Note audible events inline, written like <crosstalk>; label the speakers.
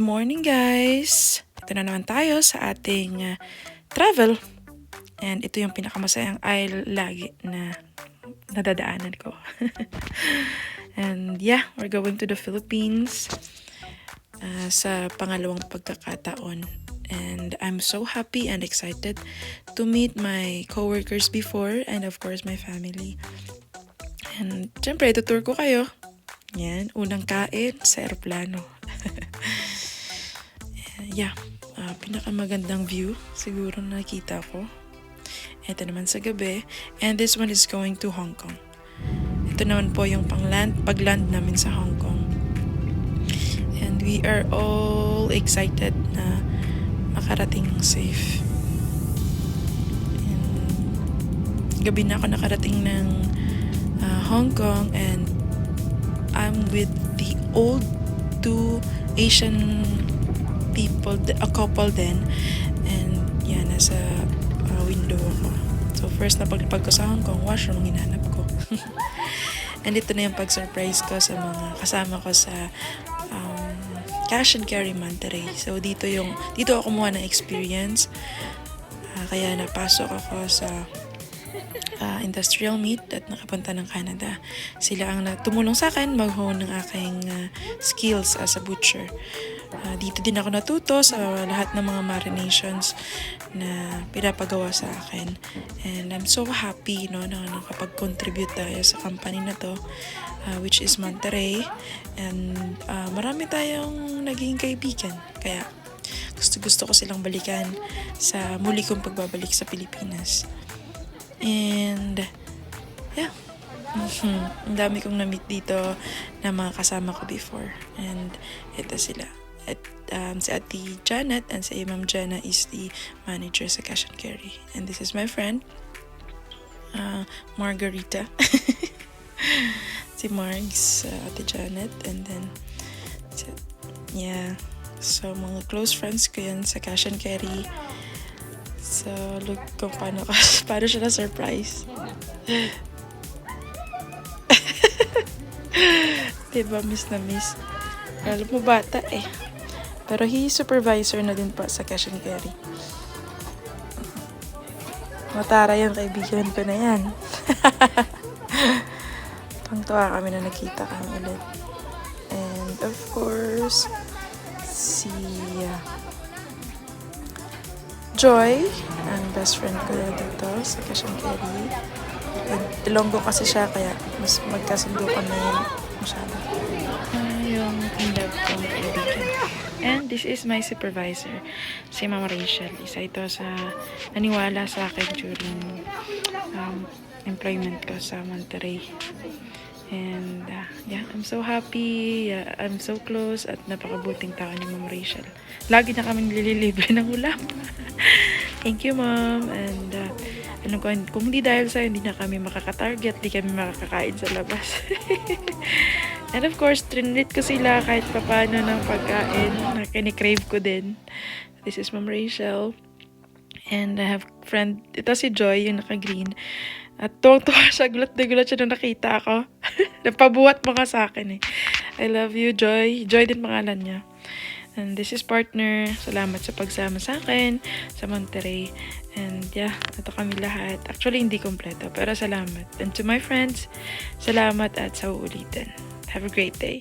Speaker 1: morning guys! Ito na naman tayo sa ating uh, travel. And ito yung pinakamasayang aisle lagi na nadadaanan ko. <laughs> And yeah, we're going to the Philippines uh, sa pangalawang pagkakataon. And I'm so happy and excited to meet my coworkers before and of course my family. And syempre, tutur ko kayo. Yan, unang kain sa aeroplano. Yeah, uh, pinakamagandang view siguro na nakita ko. Ito naman sa gabi. And this one is going to Hong Kong. Ito naman po yung pang-land, pag-land namin sa Hong Kong. And we are all excited na makarating safe. And gabi na ako nakarating ng uh, Hong Kong and I'm with the old two Asian people, a couple then. And yan, nasa uh, window ako. So first na paglipag ko Kong, washroom ang hinanap ko. <laughs> and ito na yung pag-surprise ko sa mga kasama ko sa um, Cash and Carry Monterey. So dito yung, dito ako kumuha ng experience. Ah, kaya napasok ako sa ah, industrial meat at nakapunta ng Canada. Sila ang tumulong sa akin mag-hone ng aking ah, skills as a butcher. Ah, dito din ako natuto sa lahat ng mga marinations na pinapagawa sa akin. And I'm so happy no, na nakapag-contribute tayo sa company na to ah, which is Monterey. And ah, marami tayong naging kaibigan. Kaya gusto gusto ko silang balikan sa muli kong pagbabalik sa Pilipinas. And, yeah. Mhm. Ang dami kong na-meet dito na mga kasama ko before. And, ito sila. At, um, si Ate Janet and si Ma'am Jana is the manager sa Cash and Carry. And this is my friend, uh, Margarita. <laughs> si Margs, uh, Ate Janet. And then, si- yeah. So, mga close friends ko yan sa Cash and Carry. So, look kung paano, <laughs> paano siya na-surprise. <laughs> diba, miss na miss. Alam mo, bata eh. Pero he supervisor na din po sa cash and carry. Matara yung kaibigan ko na yan. <laughs> Pangtuwa kami na nakita kami ulit. And of course, si uh, Joy, ang best friend ko na dito sa Cash and Carry. And Ilonggo kasi siya, kaya mas magkasundo kami masyado. And this is my supervisor, si Mama Rachel. Isa ito sa naniwala sa akin during um, employment ko sa Monterey. And uh, yeah, I'm so happy. Yeah, I'm so close at napakabuting tao ni Ma'am Rachel. Lagi na kami nililibre ng ulam. <laughs> Thank you, Mom. And uh, alam ko, kung hindi dahil sa hindi na kami makaka-target, hindi kami makakakain sa labas. <laughs> And of course, trinit ko sila kahit papano ng pagkain na kinikrave ko din. This is Ma'am Rachel. And I have friend, ito si Joy, yung naka-green. At tuwang-tuwa siya, gulat na gulat siya nung nakita ako. <laughs> Napabuhat mo ka sa akin eh. I love you, Joy. Joy din pangalan niya. And this is partner. Salamat sa pagsama sa akin sa Monterey. And yeah, ito kami lahat. Actually, hindi kompleto, pero salamat. And to my friends, salamat at sa uulitin. Have a great day.